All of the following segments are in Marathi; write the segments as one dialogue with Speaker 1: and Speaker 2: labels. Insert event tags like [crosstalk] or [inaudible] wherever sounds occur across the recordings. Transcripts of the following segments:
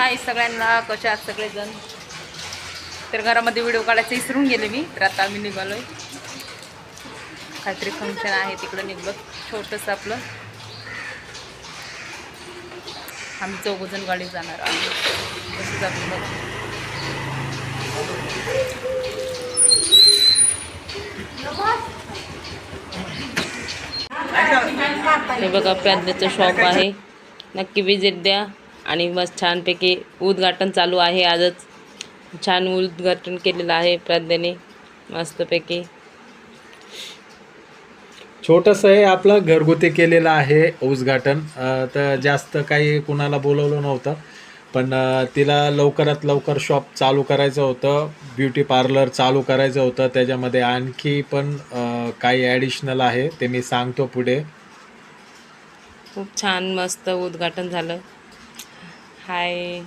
Speaker 1: हाय सगळ्यांना कसे आहात सगळेजण? तर घरामध्ये व्हिडिओ काढायचं विसरून गेले मी तर आता आम्ही निघालो आहे काहीतरी फंक्शन आहे तिकडं निघलो. छोटंसं आपलं. आम्ही चौघजण गाडी जाणार आहोत. आपलं बघ. हे बघा प्राज्ञाचं शॉप आहे. नक्की विजिट द्या. आणि मस्त छानपैकी उद्घाटन चालू आहे आजच. छान उद्घाटन केलेलं आहे प्राज्ञाने मस्तपैकी.
Speaker 2: छोटंसं आहे आपलं घरगुती केलेलं आहे उद्घाटन. तर जास्त काही कुणाला बोलवलं नव्हतं पण तिला लवकरात लवकर शॉप चालू करायचं होतं ब्युटी पार्लर चालू करायचं होतं त्याच्यामध्ये आणखी पण काही ॲडिशनल आहे ते मी सांगतो पुढे.
Speaker 1: खूप छान मस्त उद्घाटन झालं. हाय.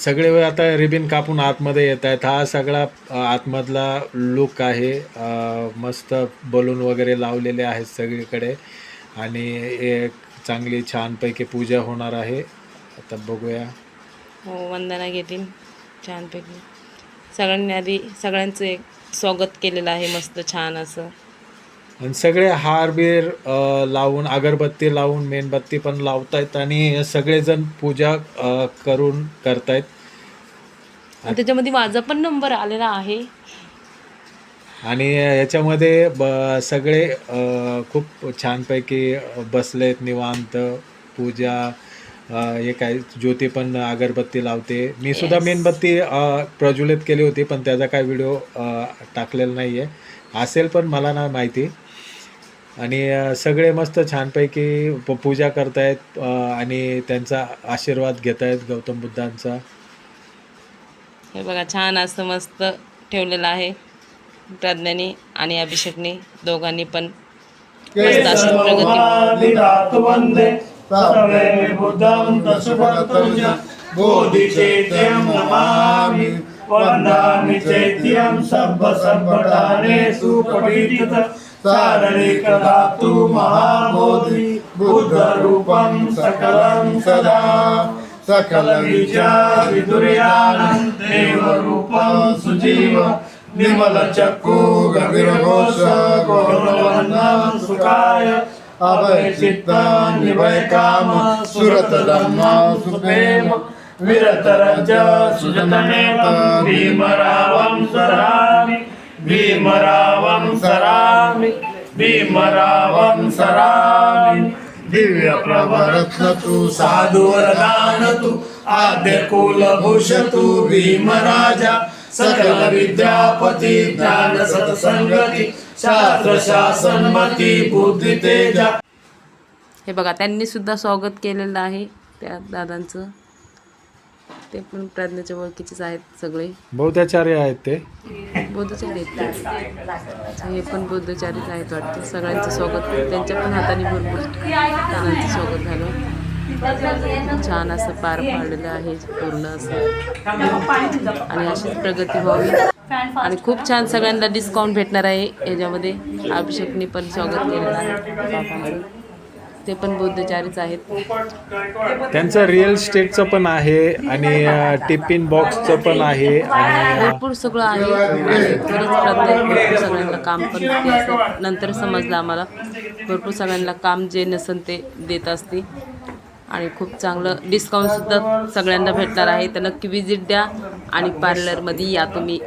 Speaker 2: सगळे वेळ आता रिबिन कापून आतमध्ये येत आहेत. हा सगळा आतमधला लुक आहे. मस्त बलून वगैरे लावलेले आहेत सगळीकडे. आणि एक चांगली छानपैकी पूजा होणार आहे. आता बघूया.
Speaker 1: हो वंदना घेतील छानपैकी. सगळ्यांनी आधी सगळ्यांचं एक स्वागत केलेलं आहे मस्त छान असं.
Speaker 2: आणि सगळे हार बीर लावून अगरबत्ती लावून मेणबत्ती पण लावतायत आणि सगळेजण पूजा अ, करून करतायत.
Speaker 1: आणि त्याच्यामध्ये माझा पण नंबर आलेला आहे.
Speaker 2: आणि याच्यामध्ये ब सगळे अ, खूप छानपैकी बसलेत निवांत. पूजा अ, हे काय ज्योती पण अगरबत्ती लावते. मी सुद्धा मेणबत्ती अ, प्रज्वलित केली होती पण त्याचा काय व्हिडिओ टाकलेला नाही आहे असेल पण मला नाही माहिती. आणि सगळे मस्त छानपैकी प- पूजा करतायत आणि त्यांचा आशीर्वाद घेत आहेत गौतम बुद्धांचा.
Speaker 1: हे बघा छान असं मस्त ठेवलेलं आहे प्रज्ञाने आणि अभिषेकने दोघांनी पण. मस्त अशी प्रगती.
Speaker 3: वन्दामि चैत्यं पठित सारणिकदातु महाबोधि बुद्धरूपं सकलं सदा। सकलविचारिदुर्यानं देवरूपं सुजीव निर्मलचक्षु गभीरघोष गौरवन्नं सुखाय अभयचित्तं निभयकाम सुरतधर्म सुप्रेम विरतरज सुजतनेतं भीमरावं सरामि। भीमरावं सरामि। भीमरावं सरामि। दिव्य प्रवरत्न तु साधुवरदान तु आद्य कुलभूष तु भीमराजा। सकल विद्यापती ज्ञान सत्संगती शास्त्र शासनमती बुद्धी तेजा।
Speaker 1: हे बघा त्यांनी सुद्धा स्वागत केलेलं आहे त्या दादांचं. ते पण प्रज्ञाच्या ओळखीचेच आहेत सगळे.
Speaker 2: बौद्धाचार्य आहेत ते.
Speaker 1: बौद्धचारी आहेत ते. हे पण बौद्धचारीच आहेत वाटतं. सगळ्यांचं स्वागत. त्यांच्या पण हाताने भरपूर दादांचं स्वागत झालं. छान असं पार पाडलेलं आहे पूर्ण असं. आणि अशीच प्रगती व्हावी. आणि खूप छान सगळ्यांना डिस्काउंट भेटणार आहे याच्यामध्ये. अभिषेकने पण स्वागत केलेलं आहे. बाबांचं ते पण बौद्धचारीच आहेत.
Speaker 2: त्यांचं रिअल स्टेटचं पण आहे आणि टिफिन बॉक्सचं पण आहे आणि
Speaker 1: भरपूर सगळं आहे. खरंच प्रत्येक सगळ्यांना काम पण नंतर समजलं आम्हाला. भरपूर सगळ्यांना काम जे नसन ते देत असते. आणि खूप चांगलं डिस्काउंटसुद्धा सगळ्यांना भेटणार आहे. तर नक्की विजिट द्या आणि पार्लरमध्ये या तुम्ही.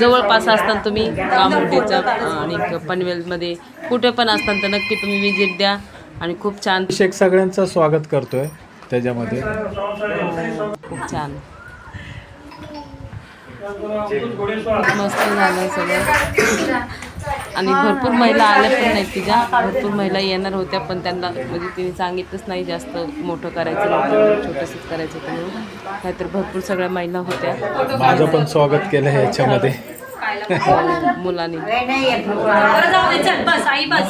Speaker 1: जवळपास असताना तुम्ही कामोठीच्या आणि पनवेलमध्ये कुठे पण असताना तर नक्की तुम्ही विजिट द्या. आणि खूप छान
Speaker 2: अभिषेक सगळ्यांचं स्वागत करतोय त्याच्यामध्ये.
Speaker 1: खूप छान. मस्त झालं सगळं. आणि भरपूर महिला आल्या पण नाहीत तिच्या. भरपूर महिला येणार होत्या पण त्यांना म्हणजे तिने सांगितलंच नाही जास्त मोठं करायचं नव्हतं छोटंसंच करायचं होतं म्हणून. नाहीतर भरपूर सगळ्या महिला होत्या.
Speaker 2: माझं पण स्वागत केलं आहे याच्यामध्ये.
Speaker 1: मुलांनी.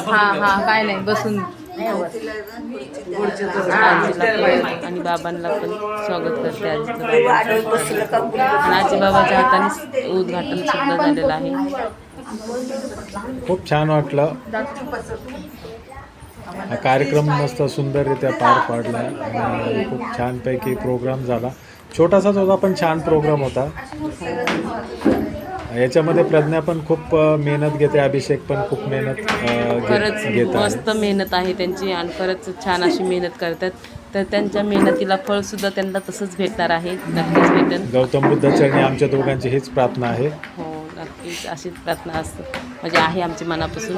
Speaker 1: हा हा काय नाही बसून. आणि बाबांना पण स्वागत करते आजी. बाबाच्या हाताने उद्घाटन सुद्धा झालेलं आहे.
Speaker 2: खूप छान वाटलं. हा कार्यक्रम मस्त सुंदररित्या पार पाडला. आणि खूप छानपैकी प्रोग्राम झाला. छोटासाच होता पण छान प्रोग्राम होता. याच्यामध्ये प्रज्ञा पण खूप मेहनत घेते. अभिषेक पण खूप मेहनत घेत
Speaker 1: मस्त मेहनत आहे त्यांची आणि खरंच छान अशी मेहनत करतात. तर त्यांच्या मेहनतीला फळसुद्धा त्यांना तसंच भेटणार आहे. नक्कीच भेटेल.
Speaker 2: गौतम बुद्ध चरणी आमच्या दोघांची हीच प्रार्थना आहे.
Speaker 1: नक्कीच अशीच प्रार्थना असते. म्हणजे आहे आमची मनापासून.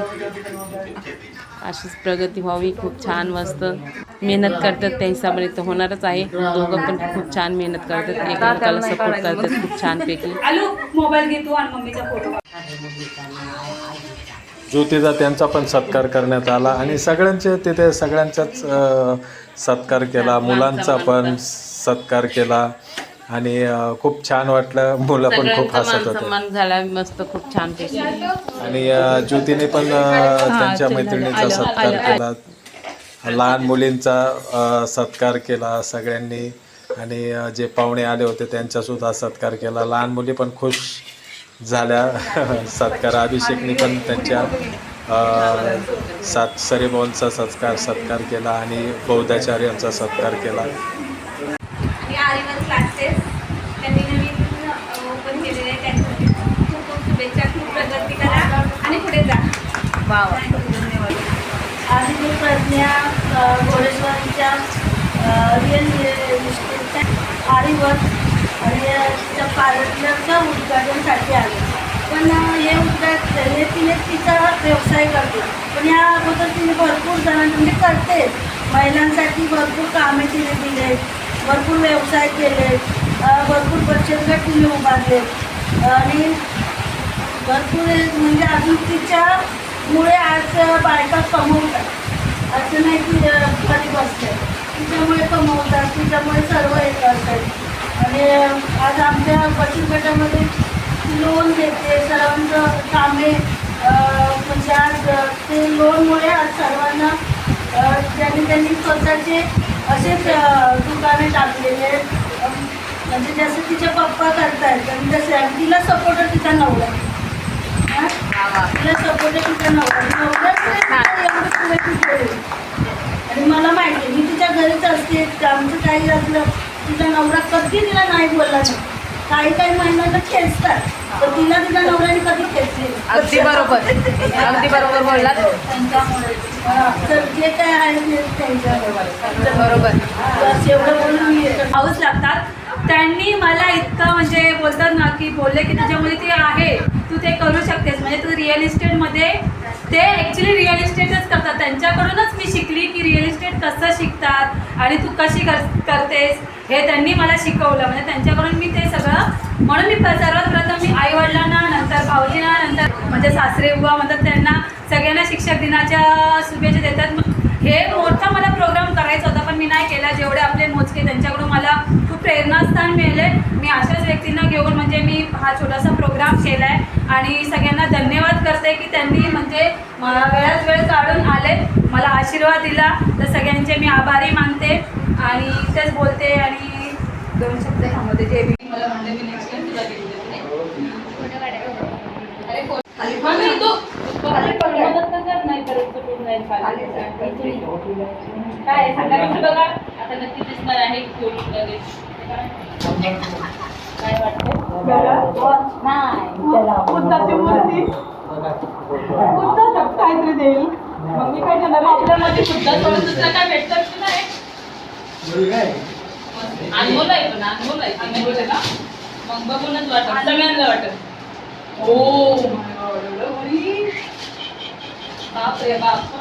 Speaker 1: अशीच प्रगती व्हावी. खूप छान मस्त मेहनत करतात त्या हिसाबाने तर होणारच आहे. दोघं पण खूप छान मेहनत करतात. एकमेकाला सपोर्ट करतात खूप छानपैकी.
Speaker 4: आलू मोबाईल आणि मम्मीचा फोटो
Speaker 2: त्यांचा पण सत्कार करण्यात आला आणि सगळ्यांचे तिथे सगळ्यांचाच सत्कार केला. मुलांचा पण सत्कार केला. आणि खूप छान वाटलं. मुलं पण खूप हसत होते.
Speaker 1: सन्मान झाला मस्त खूप छानपैकी
Speaker 2: आणि अ, ज्योतीने पण अ, त्यांच्या मैत्रिणीचा सत्कार केला. लहान मुलींचा अ, सत्कार केला सगळ्यांनी. आणि अ, जे पाहुणे आले होते त्यांचासुद्धा सत्कार केला. लहान मुली पण खुश झाल्या. [laughs] सत्कार अभिषेकने पण त्यांच्या अ, सात सरीभाऊंचा सत्कार सत्कार केला आणि बौद्धाचार्यांचा सत्कार केला.
Speaker 4: आणि आरिवन क्लासेस त्यांनी नवीन ओपन केलेले आहे त्यांच्यासाठी खूप खूप शुभेच्छा खूप प्रगती करा आणि पुढे जा. धन्यवाद.
Speaker 5: आणि मी प्रज्ञा घोडेश्वरीच्या रिअल इस्टेटच्या आरीवर आणि अ, तिच्या पार्लरचं उद्घाटनसाठी आले. पण हे उद्घाटन हे तिने तिचा व्यवसाय करते. पण या अगोदर तिने भरपूर जणांना म्हणजे करते. महिलांसाठी भरपूर कामे तिने दिले भरपूर व्यवसाय केले भरपूर बचत गट तिने उभारले. आणि भरपूर म्हणजे अजून तिच्यामुळे आज बायका कमवतात. असं नाही की घरी बसते तिच्यामुळे कमवतात तिच्यामुळे सर्व हे करतात. आणि आज आमच्या बचत गटामध्ये लोन देते सर्वांचं कामे म्हणजे आज ते लोनमुळे आज सर्वांना त्यांनी ज्यांनी त्यांनी स्वतःचे असेच दुकाने टाकलेले म्हणजे जसं तिचे पप्पा करतायत आणि आणि तिला सपोर्टर तिचा नवरा? तिला सपोर्टर तिचा नवरा. एवढं पुढे. आणि मला माहिती आहे मी तिच्या घरीच असते आमचं काही असलं तिचा नवरा कधी तिला नाही बोलला नाही. काही काही महिन्याला खेचतात. तर तिला तिच्या नवऱ्याने कधी खेचले
Speaker 1: अगदी बरोबर. अगदी बरोबर बोललात.
Speaker 5: त्यांच्यामुळे. जे काय आहे ते
Speaker 1: बरोबर.
Speaker 5: बस एवढं बोलून मी
Speaker 4: हाऊस लागतात. त्यांनी मला इतकं म्हणजे बोलतात ना की बोलले की त्याच्यामुळे ते आहे. तू ते करू शकतेस. म्हणजे तू रिअल इस्टेटमध्ये ते ॲक्च्युली रिअल इस्टेटच करतात. त्यांच्याकडूनच मी शिकली की रिअल इस्टेट कसं शिकतात आणि तू कशी कर करतेस हे त्यांनी मला शिकवलं. म्हणजे त्यांच्याकडून मी ते सगळं म्हणून मी सर्वात प्रथम मी आईवडिलांना नंतर भाऊजींना नंतर म्हणजे सासरे बुवा म्हणतात त्यांना सगळ्यांना शिक्षक दिनाच्या शुभेच्छा देतात. मग हे मोठा मला प्रोग्राम करायचा होता पण मी नाही केला. जेवढे आपले मोजके त्यांच्याकडून मला खूप प्रेरणास्थान मिळाले. मी अशाच व्यक्तींना घेऊन म्हणजे मी हा छोटासा प्रोग्राम केला आहे आणि सगळ्यांना धन्यवाद करते की त्यांनी म्हणजे मला वेळात वेळ काढून आले. मला आशीर्वाद दिला. तर सगळ्यांचे मी आभारी मानते आणि तेच बोलते आणि दोन शब्द थांबवते. जे मी मला म्हणते मी नेक्स्ट टाइम तुला देते अरे कोण- मग मी तो मदत तर कर, नाही करत तर कोण जाईल खाली. काय सांगा तुम्ही बघा. आता नक्की दिसणार आहे कोणी लगेच. काय वाटतं बुद्धाची मूर्ती. बुद्ध काहीतरी देईल. मग मी काय करणार आपल्यामध्ये सोडून दुसरं काय भेटतं की नाही? अनमोल आहे पण अनमोल आहे. ती म्हणजे ना? मग बघूनच वाटत सगळ्यांना वाटत रे बाप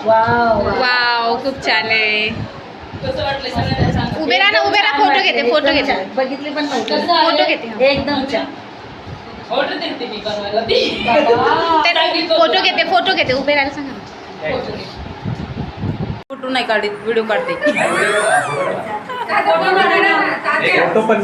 Speaker 6: वाव खूप छान आहे. उभे राहा ना उभे राहा. फोटो घेते फोटो घेते.
Speaker 5: बघितली पण?
Speaker 6: फोटो घेते.
Speaker 5: एकदम छान. [laughs]
Speaker 6: फोटो घेते फोटो घेते. उभे राहायला सांगा.
Speaker 4: फोटो
Speaker 1: नाही काढत व्हिडिओ काढते. [laughs]